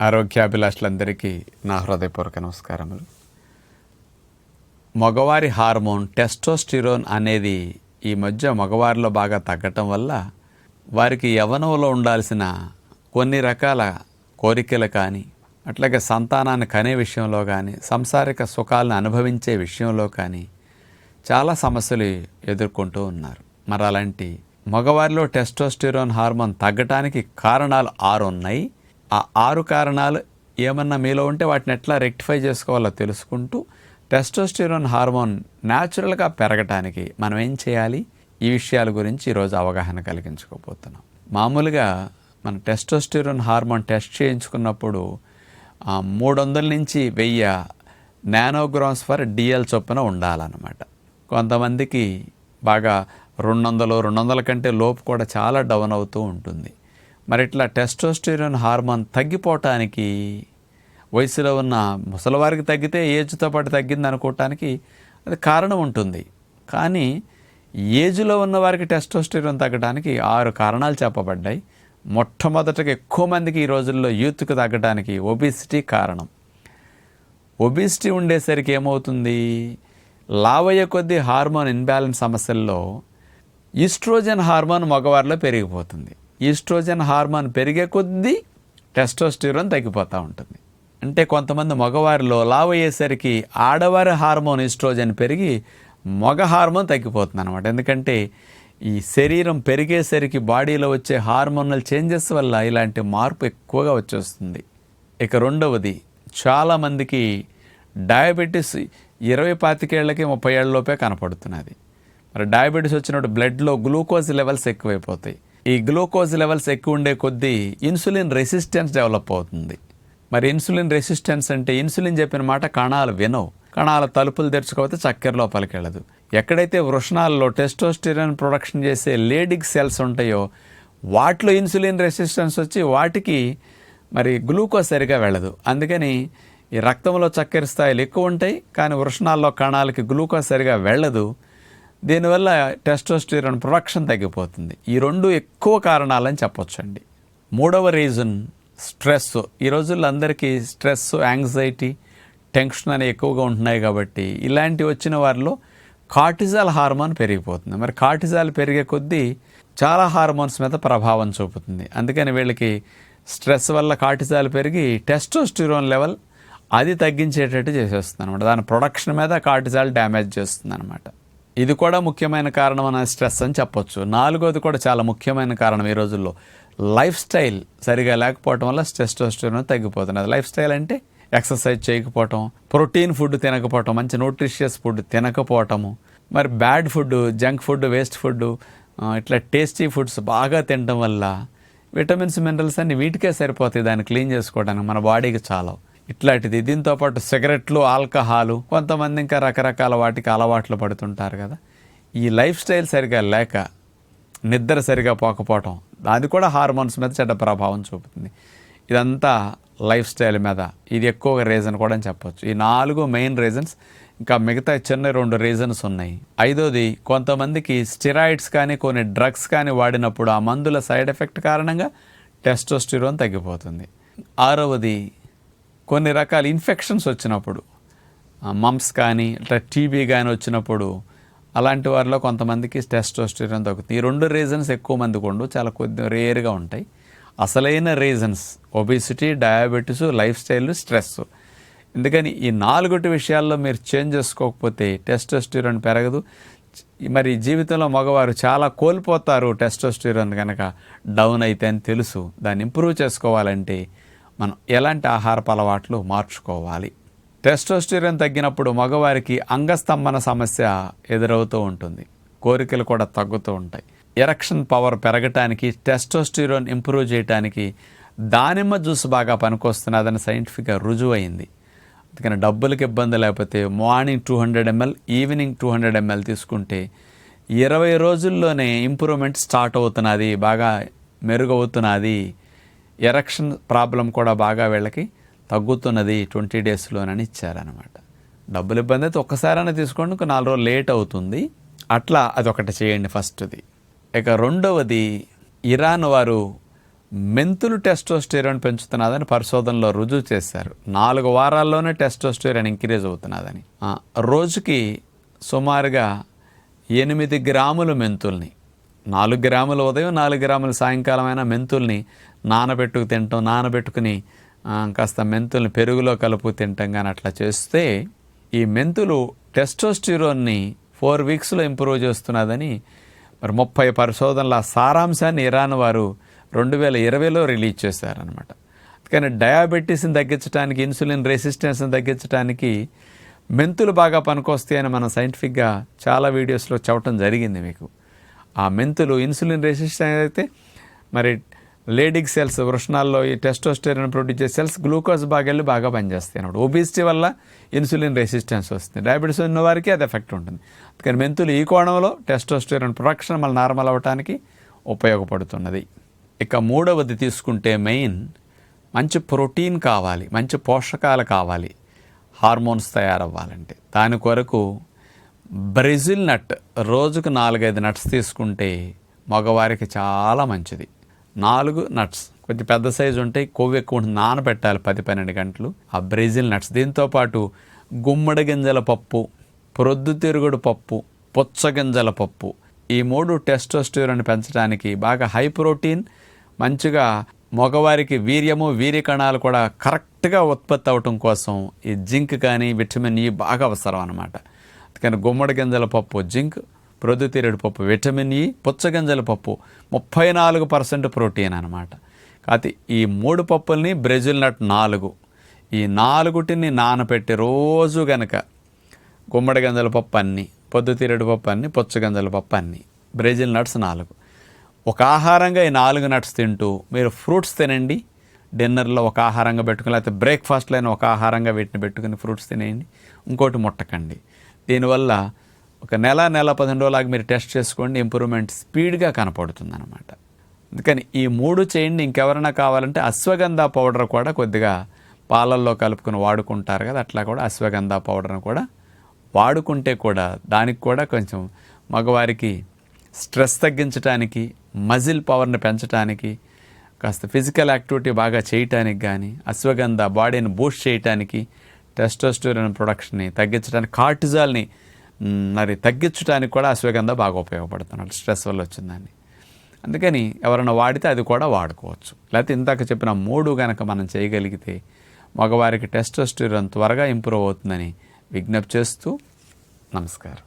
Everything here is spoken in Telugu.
ఆరోగ్యాభిలాషులందరికీ నా హృదయపూర్వక నమస్కారములు. మగవారి హార్మోన్ టెస్టోస్టిరోన్ అనేది ఈ మధ్య మగవారిలో బాగా తగ్గటం వల్ల వారికి యవనంలో ఉండాల్సిన కొన్ని రకాల కోరికలు కానీ అట్లాగే సంతానాన్ని కనే విషయంలో కానీ సంసారిక సుఖాలను అనుభవించే విషయంలో కానీ చాలా సమస్యలు ఎదుర్కొంటూ ఉన్నారు. మరి అలాంటి మగవారిలో టెస్టోస్టిరోన్ హార్మోన్ తగ్గటానికి కారణాలు ఆరు ఉన్నాయి ఆ ఆరు కారణాలు ఏమన్నా మీలో ఉంటే వాటిని ఎట్లా రెక్టిఫై చేసుకోవాలో తెలుసుకుంటూ టెస్టోస్టిరోన్ హార్మోన్ న్యాచురల్గా పెరగటానికి మనం ఏం చేయాలి? ఈ విషయాల గురించి ఈరోజు అవగాహన కలిగించుకోబోతున్నాం. మామూలుగా మన టెస్టోస్టిరోన్ హార్మోన్ టెస్ట్ చేయించుకున్నప్పుడు మూడు వందల నుంచి వెయ్యి నానోగ్రామ్స్ ఫర్ డిఎల్ చొప్పున ఉండాలన్నమాట. కొంతమందికి బాగా రెండు వందలు రెండు వందల కంటే లోపు కూడా చాలా డౌన్ అవుతూ ఉంటుంది. మరి ఇట్లా టెస్టోస్టిరోన్ హార్మోన్ తగ్గిపోవటానికి వయసులో ఉన్న ముసలివారికి తగ్గితే ఏజ్తో పాటు తగ్గింది అనుకోవటానికి అది కారణం ఉంటుంది. కానీ ఏజ్లో ఉన్న వారికి టెస్టోస్టిరోన్ తగ్గడానికి ఆరు కారణాలు చెప్పబడ్డాయి. మొట్టమొదటగా ఎక్కువ మందికి ఈ రోజుల్లో యూత్కి తగ్గడానికి ఒబిసిటీ కారణం. ఒబిసిటీ ఉండేసరికి ఏమవుతుంది? లావయ్య కొద్దీ హార్మోన్ ఇన్బ్యాలెన్స్ సమస్యల్లో ఈస్ట్రోజన్ హార్మోన్ మగవారిలో పెరిగిపోతుంది. ఈస్ట్రోజన్ హార్మోన్ పెరిగే కొద్దీ టెస్టోస్టిరోన్ తగ్గిపోతూ ఉంటుంది. అంటే కొంతమంది మగవారిలో లావ్ అయ్యేసరికి ఆడవారి హార్మోన్ ఈస్ట్రోజన్ పెరిగి మగ హార్మోన్ తగ్గిపోతుంది అనమాట ఎందుకంటే ఈ శరీరం పెరిగేసరికి బాడీలో వచ్చే హార్మోనల్ చేంజెస్ వల్ల ఇలాంటి మార్పు ఎక్కువగా వచ్చేస్తుంది. ఇక రెండవది చాలామందికి డయాబెటీస్ ఇరవై పాతికేళ్ళకి ముప్పై ఏళ్ళలోపే కనపడుతున్నది. మరి డయాబెటీస్ వచ్చినప్పుడు బ్లడ్లో గ్లూకోజ్ లెవెల్స్ ఎక్కువైపోతాయి. ఈ గ్లూకోజ్ లెవెల్స్ ఎక్కువ ఉండే కొద్దీ ఇన్సులిన్ రెసిస్టెన్స్ డెవలప్ అవుతుంది. మరి ఇన్సులిన్ రెసిస్టెన్స్ అంటే ఇన్సులిన్ చెప్పిన మాట కణాలు వినవు. కణాల తలుపులు తెరుచుకోకపోతే చక్కెర లోపలికి వెళ్ళదు. ఎక్కడైతే వృషణాల్లో టెస్టోస్టిరాన్ ప్రొడక్షన్ చేసే లేడిక్ సెల్స్ ఉంటాయో వాటిలో ఇన్సులిన్ రెసిస్టెన్స్ వచ్చి వాటికి మరి గ్లూకోజ్ సరిగా వెళ్ళదు. అందుకని ఈ రక్తంలో చక్కెర స్థాయిలు ఎక్కువ ఉంటాయి కానీ వృషణాల్లో కణాలకి గ్లూకోజ్ సరిగా వెళ్ళదు. దీనివల్ల టెస్టోస్టిరాన్ ప్రొడక్షన్ తగ్గిపోతుంది. ఈ రెండు ఎక్కువ కారణాలని చెప్పొచ్చండి. మూడవ రీజన్ స్ట్రెస్ ఈ రోజుల్లో అందరికీ స్ట్రెస్ యాంగ్జైటీ టెన్షన్ అనేవి ఎక్కువగా ఉంటున్నాయి కాబట్టి ఇలాంటి వచ్చిన వారిలో కార్టిజాల్ హార్మోన్ పెరిగిపోతుంది. మరి కార్టిజాల్ పెరిగే కొద్దీ చాలా హార్మోన్స్ మీద ప్రభావం చూపుతుంది. అందుకని వీళ్ళకి స్ట్రెస్ వల్ల కార్టిజాల్ పెరిగి టెస్టోస్టిరోన్ లెవెల్ అది తగ్గించేటట్టు చేసేస్తుంది అనమాట దాని ప్రొడక్షన్ మీద కార్టిజాల్ డ్యామేజ్ చేస్తుంది అనమాట ఇది కూడా ముఖ్యమైన కారణం అనే స్ట్రెస్ అని చెప్పొచ్చు. నాలుగోది కూడా చాలా ముఖ్యమైన కారణం ఈ రోజుల్లో. లైఫ్ స్టైల్ సరిగా లేకపోవటం వల్ల టెస్టోస్టిరోన్ తగ్గిపోతున్నది. లైఫ్ స్టైల్ అంటే ఎక్సర్సైజ్ చేయకపోవటం ప్రోటీన్ ఫుడ్ తినకపోవటం మంచి న్యూట్రిషియస్ ఫుడ్ తినకపోవటము మరి bad food junk food waste food ఇట్లా టేస్టీ ఫుడ్స్ బాగా తినడం వల్ల విటమిన్స్ మినరల్స్ అన్ని వీటికే సరిపోతాయి. దాన్ని క్లీన్ చేసుకోవడానికి మన బాడీకి చాలా. ఇట్లాంటిది. దీంతో పాటు సిగరెట్లు ఆల్కహాలు కొంతమంది ఇంకా రకరకాల వాటికి అలవాట్లు పడుతుంటారు కదా. ఈ లైఫ్ స్టైల్ సరిగా లేక నిద్ర సరిగా పోకపోవటం అది కూడా హార్మోన్స్ మీద చెడ్డ ప్రభావం చూపుతుంది. ఇదంతా లైఫ్ స్టైల్ మీద. ఇది ఎక్కువ రీజన్ కూడా అని చెప్పొచ్చు. ఈ నాలుగు మెయిన్ రీజన్స్ ఇంకా మిగతా చిన్న రెండు రీజన్స్ ఉన్నాయి. ఐదోది కొంతమందికి స్టిరాయిడ్స్ కానీ కొన్ని డ్రగ్స్ కానీ వాడినప్పుడు ఆ మందుల సైడ్ ఎఫెక్ట్ కారణంగా టెస్టోస్టిరోన్ తగ్గిపోతుంది. ఆరవది కొన్ని రకాల ఇన్ఫెక్షన్స్ వచ్చినప్పుడు మమ్స్ కానీ ఇట్లా టీబీ కానీ వచ్చినప్పుడు అలాంటి వారిలో కొంతమందికి టెస్టోస్టిరోన్ తగ్గుతుంది. ఈ రెండు రీజన్స్ ఎక్కువ మందికి ఉండు చాలా కొద్ది రేర్గా ఉంటాయి. అసలైన reasons obesity diabetes lifestyle stress ఎందుకని ఈ నాలుగుటి విషయాల్లో మీరు చేంజ్ చేసుకోకపోతే టెస్టోస్టిరోన్ పెరగదు. మరి జీవితంలో మగవారు చాలా కోల్పోతారు టెస్టోస్టిరోన్ కనుక డౌన్ అయితే అని తెలుసు. దాన్ని ఇంప్రూవ్ చేసుకోవాలంటే మనం ఎలాంటి ఆహారపు అలవాట్లు మార్చుకోవాలి? టెస్టోస్టిరోన్ తగ్గినప్పుడు మగవారికి అంగస్తంభన సమస్య ఎదురవుతూ ఉంటుంది. కోరికలు కూడా తగ్గుతూ ఉంటాయి. ఎరక్షన్ పవర్ పెరగటానికి టెస్టోస్టిరోన్ ఇంప్రూవ్ చేయడానికి దానిమ్మ జ్యూస్ బాగా పనికొస్తున్నదని సైంటిఫిక్గా రుజువైంది. అందుకని డబ్బులకు ఇబ్బంది లేకపోతే morning two hundred ML evening two hundred ML తీసుకుంటే ఇరవై రోజుల్లోనే ఇంప్రూవ్మెంట్ స్టార్ట్ అవుతున్నది బాగా మెరుగవుతున్నది. ఎరక్షన్ ప్రాబ్లం కూడా బాగా వీళ్ళకి తగ్గుతున్నది ట్వంటీ డేస్లోనని ఇచ్చారనమాట డబ్బులు ఇబ్బంది అయితే ఒక్కసారైనా తీసుకోండి ఇంకో నాలుగు రోజులు లేట్ అవుతుంది. అట్లా అదొకటి చేయండి ఫస్ట్ది. ఇక రెండవది ఇరాన్ వారు మెంతులు టెస్టోస్టెరాన్ పెంచుతున్నదని పరిశోధనలో రుజువు చేశారు. నాలుగు వారాల్లోనే టెస్టోస్టెరాన్ ఇంక్రీజ్ అవుతున్నదని. రోజుకి సుమారుగా ఎనిమిది గ్రాములు మెంతుల్ని నాలుగు గ్రాములు ఉదయం నాలుగు గ్రాములు సాయంకాలం అయినా మెంతుల్ని నానబెట్టుకు తింటాం నానబెట్టుకుని కాస్త మెంతుల్ని పెరుగులో కలుపు తింటాం కానీ అట్లా చేస్తే ఈ మెంతులు టెస్టోస్టిరోన్ని ఫోర్ వీక్స్లో ఇంప్రూవ్ చేస్తున్నదని మరి ముప్పై పరిశోధనల సారాంశాన్ని ఇరాన్ వారు రెండు వేల ఇరవైలో రిలీజ్ చేశారనమాట అందుకని డయాబెటీస్ని తగ్గించడానికి ఇన్సులిన్ రెసిస్టెన్స్ని తగ్గించడానికి మెంతులు బాగా పనికొస్తాయని మనం సైంటిఫిక్గా చాలా వీడియోస్లో చెప్పడం జరిగింది మీకు. ఆ మెంతులు ఇన్సులిన్ రెసిస్టెన్స్ అయితే మరి లేడిక్ సెల్స్ వృషణాల్లో ఈ టెస్టోస్టెరిన్ ప్రొడ్యూస్ చేసే సెల్స్ గ్లూకోజ్ బాగా వెళ్ళి బాగా పనిచేస్తాయి అన్నమాట. ఒబిసిటీ వల్ల ఇన్సులిన్ రెసిస్టెన్స్ వస్తుంది. డయాబెటీస్ ఉన్న వారికి అది ఎఫెక్ట్ ఉంటుంది. అందుకని మెంతులు ఈ కోణంలో టెస్టోస్టెరిన్ ప్రొడక్షన్ మళ్ళీ నార్మల్ అవ్వటానికి ఉపయోగపడుతున్నది. ఇక మూడవది తీసుకుంటే మెయిన్ మంచి ప్రోటీన్ కావాలి మంచి పోషకాలు కావాలి హార్మోన్స్ తయారవ్వాలంటే. దాని కొరకు బ్రెజిల్ నట్ రోజుకు నాలుగైదు నట్స్ తీసుకుంటే మగవారికి చాలా మంచిది. నాలుగు నట్స్. కొంచెం పెద్ద సైజు ఉంటాయి కొవ్వు ఎక్కువ నానబెట్టాలి పది పన్నెండు గంటలు. ఆ బ్రెజిల్ నట్స్. దీంతోపాటు గుమ్మడి గింజల పప్పు ప్రొద్దుతిరుగుడు పప్పు పుచ్చగింజల పప్పు. ఈ మూడు టెస్టోస్టిరోన్ పెంచడానికి బాగా హై ప్రోటీన్ మంచిగా మగవారికి వీర్యము వీర్య కణాలు కూడా కరెక్ట్గా ఉత్పత్తి అవటం కోసం ఈ జింక్ కానీ విటమిన్ ఈ బాగా అవసరం అనమాట కానీ గుమ్మడి గింజల పప్పు జింక్ ప్రొద్దుతిరుడు పప్పు విటమిన్ ఈ పుచ్చగింజల పప్పు ముప్పై నాలుగు పర్సెంట్ ప్రోటీన్ అనమాట కాకపోతే ఈ మూడు పప్పుల్ని బ్రెజిల్ నట్ నాలుగు. ఈ నాలుగుటిని నానపెట్టి రోజు గనక గుమ్మడి గంజల పప్పు అన్ని పొద్దుతిరుడు పప్పు అన్ని పుచ్చగింజల పప్పు అన్ని బ్రెజిల్ నట్స్ నాలుగు. ఒక ఆహారంగా ఈ నాలుగు నట్స్ తింటూ మీరు ఫ్రూట్స్ తినండి. డిన్నర్లో ఒక ఆహారంగా పెట్టుకుని లేకపోతే బ్రేక్ఫాస్ట్లో అయినా ఒక ఆహారంగా వీటిని పెట్టుకుని ఫ్రూట్స్ తినేయండి. ఇంకోటి ముట్టకండి. దీనివల్ల ఒక నెల నెల పదిహేను రోజులాగా మీరు టెస్ట్ చేసుకోండి ఇంప్రూవ్మెంట్ స్పీడ్గా కనపడుతుంది అనమాట అందుకని ఈ మూడు చేయండి ఇంకెవరైనా కావాలంటే అశ్వగంధ పౌడర్ కూడా కొద్దిగా పాలల్లో కలుపుకొని వాడుకుంటారు కదా అట్లా కూడా అశ్వగంధ పౌడర్ని కూడా వాడుకుంటే కూడా దానికి కూడా కొంచెం మగవారికి స్ట్రెస్ తగ్గించడానికి మజిల్ పవర్ని పెంచడానికి కాస్త ఫిజికల్ యాక్టివిటీ బాగా చేయటానికి కానీ అశ్వగంధ బాడీని బూస్ట్ చేయటానికి టెస్టోస్టోరిన్ ప్రొడక్షన్ని తగ్గించడానికి కార్టిజాల్ని మరి తగ్గించడానికి కూడా అశ్వగంధ బాగా ఉపయోగపడుతున్నాడు. స్ట్రెస్ వల్ల వచ్చిందాన్ని అందుకని ఎవరైనా వాడితే అది కూడా వాడుకోవచ్చు. లేకపోతే ఇందాక చెప్పిన మూడు గనక మనం చేయగలిగితే మగవారికి టెస్టోస్టోరిన్ త్వరగా ఇంప్రూవ్ అవుతుందని విజ్ఞప్తి చేస్తూ నమస్కారం.